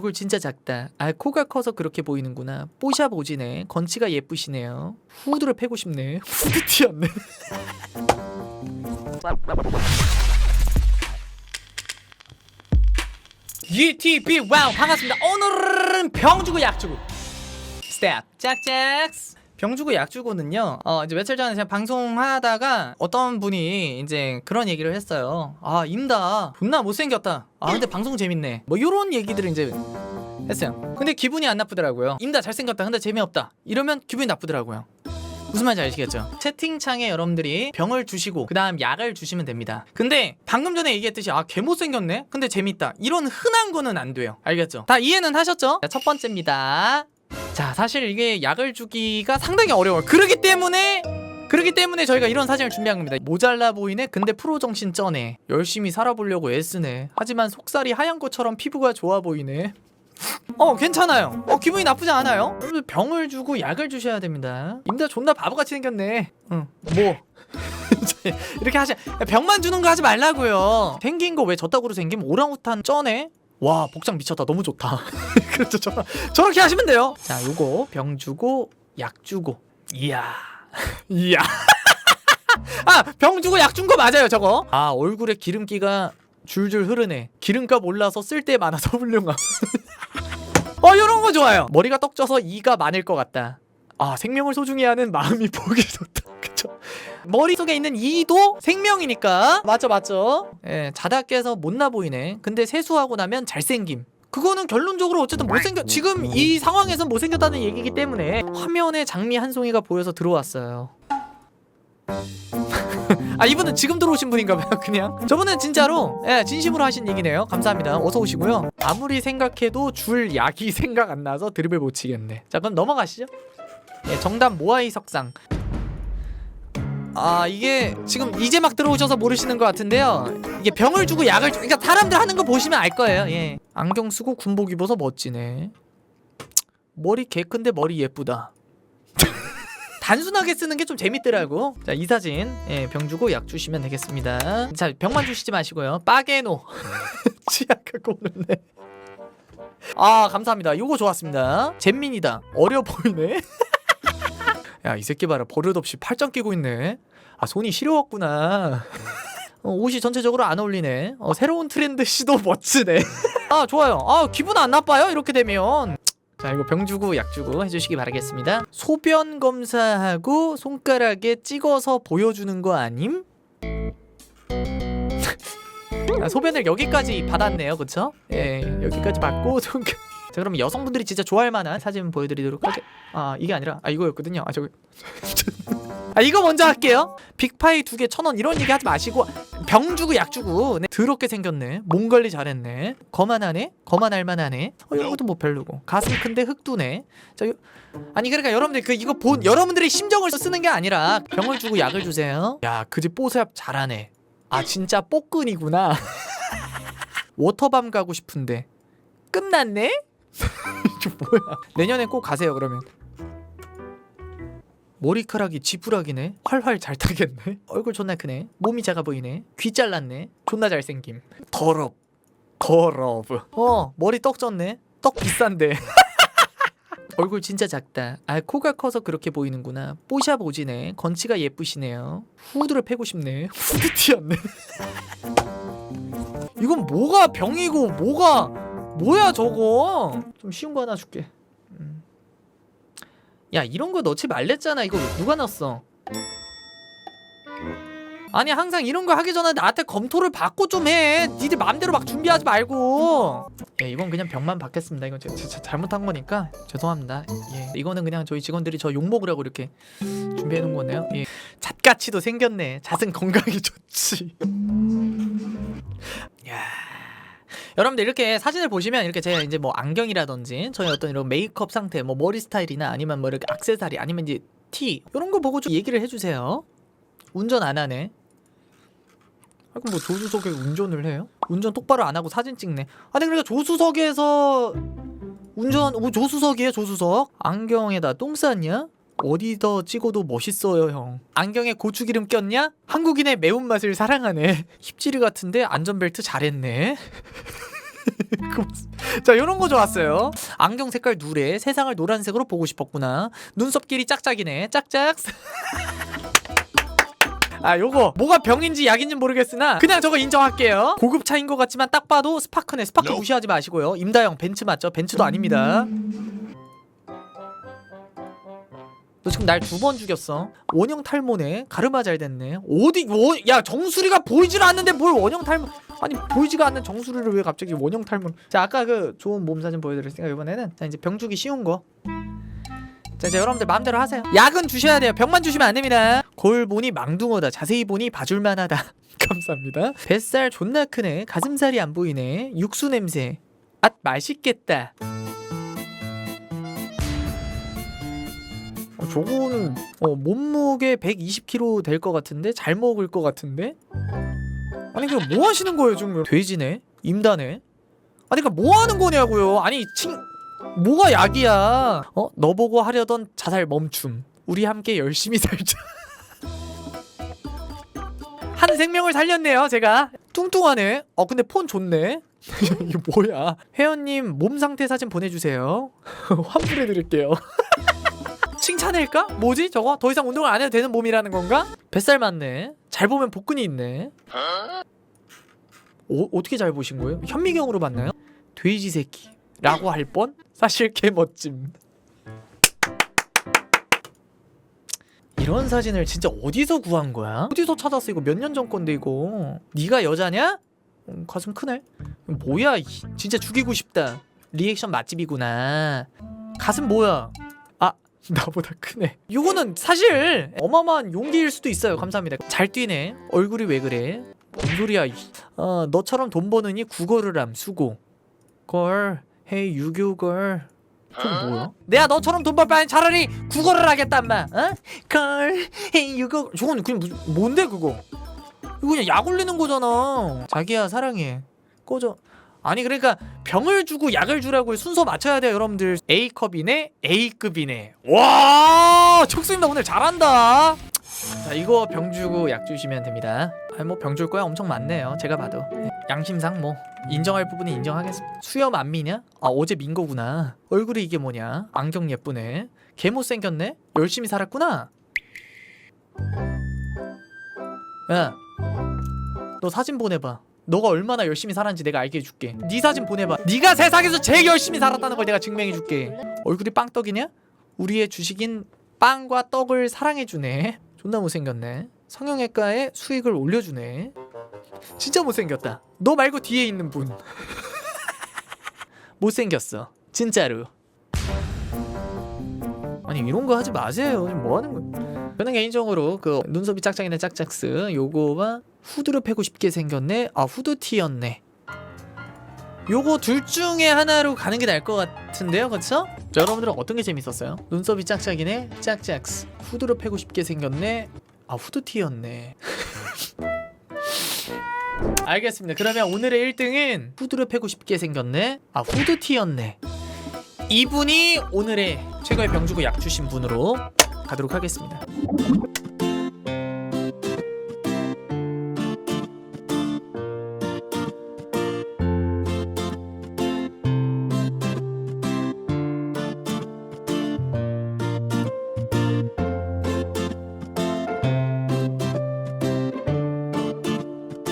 얼굴 진짜 작다. 아 코가 커서 그렇게 보이는구나. 뽀샵 오지네. 건치가 예쁘시네요. 후드를 패고 싶네. 후드 튀었네. UTB 와우 반갑습니다. 오늘은 병 주고 약 주고 스텝 짝짝 병 주고 약 주고는요. 어 이제 며칠 전에 제가 방송하다가 어떤 분이 이제 그런 얘기를 했어요. 아 임다 존나 못생겼다. 아 근데 방송 재밌네. 뭐 이런 얘기들을 이제 했어요. 근데 기분이 안 나쁘더라고요. 임다 잘생겼다. 근데 재미없다. 이러면 기분이 나쁘더라고요. 무슨 말인지 아시겠죠? 채팅창에 여러분들이 병을 주시고 그 다음 약을 주시면 됩니다. 근데 방금 전에 얘기했듯이 아 개 못생겼네? 근데 재밌다. 이런 흔한 거는 안 돼요. 알겠죠? 다 이해는 하셨죠? 자, 첫 번째입니다. 자 사실 이게 약을 주기가 상당히 어려워요. 그러기 때문에 그렇기 때문에 저희가 이런 사진을 준비한 겁니다. 모잘라 보이네. 근데 프로 정신 쩌네. 열심히 살아보려고 애쓰네. 하지만 속살이 하얀 것처럼 피부가 좋아 보이네. 어 괜찮아요. 어 기분이 나쁘지 않아요. 병을 주고 약을 주셔야 됩니다. 임다 존나 바보같이 생겼네. 응. 뭐? 이렇게 하시 병만 주는 거 하지 말라고요. 생긴 거 왜 저따구로 생김 오랑우탄 쩌네. 와 복장 미쳤다 너무 좋다. 그렇죠 저, 저렇게 하시면 돼요. 자 요거 병 주고 약 주고 이야 이야 아 병 주고 약 준 거 맞아요 저거. 아 얼굴에 기름기가 줄줄 흐르네. 기름값 올라서 쓸때 많아서 훌륭함. 어 이런 거 좋아요. 머리가 떡져서 이가 많을 것 같다. 아 생명을 소중히 하는 마음이 보기 좋다. 머릿속에 있는 이도 생명이니까. 맞죠 맞죠. 예 자다 깨서 못나 보이네. 근데 세수하고 나면 잘생김. 그거는 결론적으로 어쨌든 못생겨 지금 이 상황에선 못생겼다는 얘기이기 때문에 화면에 장미 한 송이가 보여서 들어왔어요. 아 이분은 지금 들어오신 분인가 봐요 그냥 저분은 진짜로 예 진심으로 하신 얘기네요 감사합니다 어서 오시고요 아무리 생각해도 줄 약이 생각 안 나서 드립을 못 치겠네 자 그럼 넘어가시죠 예 정답 모아이 석상 아 이게 지금 이제 막 들어오셔서 모르시는 것 같은데요 이게 병을 주고 약을 주 그러니까 사람들 하는 거 보시면 알 거예요 예 안경 쓰고 군복 입어서 멋지네 머리 개 큰데 머리 예쁘다 단순하게 쓰는 게 좀 재밌더라고. 자, 이 사진 예, 병 주고 약 주시면 되겠습니다. 자, 병만 주시지 마시고요. 빠게노. 치약하고 오는데. 아, 감사합니다. 요거 좋았습니다. 잼민이다. 어려 보이네. 야, 이 새끼 봐라. 버릇없이 팔짱 끼고 있네. 아, 손이 시려웠구나. 어, 옷이 전체적으로 안 어울리네. 어, 새로운 트렌드 시도 멋지네. 아, 좋아요. 아, 기분 안 나빠요. 이렇게 되면. 자 이거 병 주고 약 주고 해주시기 바라겠습니다. 소변 검사하고 손가락에 찍어서 보여주는 거 아님? 아, 소변을 여기까지 받았네요, 그쵸? 예, 여기까지 받고 손. 자 그럼 여성분들이 진짜 좋아할 만한 사진 보여드리도록 하게. 아 이게 아니라 아 이거였거든요. 아 저기. 아 이거 먼저 할게요. 빅파이 두 개 천 원 이런 얘기 하지 마시고 병 주고 약 주고 네, 더럽게 생겼네. 몸 관리 잘했네. 거만하네. 거만할 만하네. 어 이런 것도 뭐 별로고. 가슴 큰데 흑두네. 자 요, 아니 그러니까 여러분들 그 이거 본 여러분들의 심정을 쓰는 게 아니라 병을 주고 약을 주세요. 야 그 집 뽀샵 잘하네. 아 진짜 뽀끈이구나. 워터밤 가고 싶은데 끝났네? 이게 뭐야? 내년에 꼭 가세요 그러면. 머리카락이 지푸라기네. 활활 잘 타겠네. 얼굴 존나 크네. 몸이 작아 보이네. 귀 잘랐네. 존나 잘생김. 더럽. 더럽. 어 머리 떡 졌네. 떡 비싼데. 얼굴 진짜 작다. 아 코가 커서 그렇게 보이는구나. 뽀샵 오지네. 건치가 예쁘시네요. 후드를 패고 싶네. 후드 튀었네. 이건 뭐가 병이고 뭐가 뭐야 저거? 좀 쉬운 거 하나 줄게. 음. 야 이런 거 넣지 말랬잖아. 이거 누가 넣었어? 아니 항상 이런 거 하기 전에 나한테 검토를 받고 좀 해. 니들 마음대로 막 준비하지 말고. 예, 이건 그냥 병만 받겠습니다. 이건 제가 진짜 잘못한 거니까 죄송합니다. 예, 이거는 그냥 저희 직원들이 저 욕 먹으라고 이렇게 준비해 놓은 거네요. 예, 잣가치도 생겼네. 잣은 건강에 좋지. 야. 여러분들 이렇게 사진을 보시면 이렇게 제가 이제 뭐 안경이라든지 저희 어떤 이런 메이크업 상태, 뭐 머리 스타일이나 아니면 뭐 이렇게 액세서리 아니면 이제 티 이런 거 보고 좀 얘기를 해주세요. 운전 안 하네. 아, 그럼 뭐 조수석에 운전을 해요? 운전 똑바로 안 하고 사진 찍네. 아니 그러니까 조수석에서 운전 오 조수석이에요 조수석. 안경에다 똥 쌌냐? 어디더 찍어도 멋있어요 형. 안경에 고추기름 꼈냐? 한국인의 매운맛을 사랑하네. 힙지르 같은데 안전벨트 잘했네. 고맙습니다. 자 요런 거 좋았어요 안경 색깔 누래 세상을 노란색으로 보고 싶었구나 눈썹 길이 짝짝이네 짝짝 아 요거 뭐가 병인지 약인지 모르겠으나 그냥 저거 인정할게요 고급 차인 것 같지만 딱 봐도 스파크네 스파크 무시하지 마시고요 임다영 벤츠 맞죠 벤츠도 아닙니다 너 지금 날 두 번 죽였어 원형 탈모네 가르마 잘 됐네 어디 원, 야 정수리가 보이질 않는데 뭘 원형 탈모 아니 보이지가 않는 정수리를 왜 갑자기 원형 탈모 자 아까 그 좋은 몸 사진 보여드렸으니까 이번에는 자 이제 병 주기 쉬운 거 자, 이제 여러분들 마음대로 하세요. 약은 주셔야 돼요. 병만 주시면 안 됩니다. 거울 보니 망둥어다. 자세히 보니 봐줄만하다. 감사합니다. 뱃살 존나 크네. 가슴살이 안 보이네. 육수 냄새. 앗 맛있겠다. 저거는 어, 몸무게 120kg 될 것 같은데 잘 먹을 것 같은데. 아니 그럼 뭐 하시는 거예요 지금? 돼지네. 임다네. 아니 그러니까 뭐 하는 거냐고요. 아니 친 뭐가 약이야? 어? 너 보고 하려던 자살 멈춤. 우리 함께 열심히 살자. 한 생명을 살렸네요, 제가. 뚱뚱하네. 어, 근데 폰 좋네. 이게 뭐야? 회원님 몸 상태 사진 보내주세요. 환불해드릴게요. 칭찬일까? 뭐지? 저거 더 이상 운동을 안 해도 되는 몸이라는 건가? 뱃살 맞네. 잘 보면 복근이 있네. 어, 어떻게 잘 보신 거예요? 현미경으로 봤나요? 돼지 새끼. 라고 할 뻔? 사실 개 멋짐. 이런 사진을 진짜 어디서 구한 거야? 어디서 찾았어 이거 몇 년 전 건데 이거 네가 여자냐? 음, 가슴 크네 뭐야 이, 진짜 죽이고 싶다 리액션 맛집이구나 가슴 뭐야 아 나보다 크네. 이거는 사실 어마어마한 용기일 수도 있어요. 감사합니다. 잘 뛰네. 얼굴이 왜 그래? 뭔 소리야 이. 어, 너처럼 돈 버느니 국어를 함 수고. 걸 헤이 유교걸. 저건 뭐야? 내가 너처럼 돈 벌 바엔 차라리 국어를 하겠단 말 어? 걸 헤이 유교. 저건 그냥 무슨 뭔데 그거? 이거 그냥 약 올리는 거잖아. 자기야 사랑해. 꺼져 아니 그러니까 병을 주고 약을 주라고 순서 맞춰야 돼요 여러분들. A컵이네 A급이네. 와나 오늘 잘한다. 자 이거 병 주고 약 주시면 됩니다. 아니 뭐 병 줄 거야? 엄청 많네요. 제가 봐도. 네. 양심상 뭐 인정할 부분은 인정하겠습니다. 수염 안 미냐? 아 어제 민 거구나. 얼굴이 이게 뭐냐? 안경 예쁘네. 개 못생겼네? 열심히 살았구나. 야너 사진 보내봐 너가 얼마나 열심히 살았는지 내가 알게 해줄게. 네 사진 보내봐. 네가 세상에서 제일 열심히 살았다는 걸 내가 증명해줄게. 얼굴이 빵떡이냐? 우리의 주식인 빵과 떡을 사랑해주네. 존나 못생겼네. 성형외과에 수익을 올려주네. 진짜 못생겼다. 너 말고 뒤에 있는 분. 못생겼어. 진짜로. 아니 이런 거 하지 마세요. 지금 뭐 하는 거야? 저는 개인적으로 그 눈썹이 짝짝이네 짝짝스. 요거가 후드를 패고 싶게 생겼네. 아 후드티였네. 요거 둘 중에 하나로 가는 게 나을 것 같은데요 그쵸? 자 여러분들은 어떤 게 재밌었어요? 눈썹이 짝짝이네. 짝짝스. 후드를 패고 싶게 생겼네. 아 후드티였네. 알겠습니다. 그러면 오늘의 1등은 후드를 패고 싶게 생겼네. 아 후드티였네. 이분이 오늘의 최고의 병주고 약 주신 분으로 가도록 하겠습니다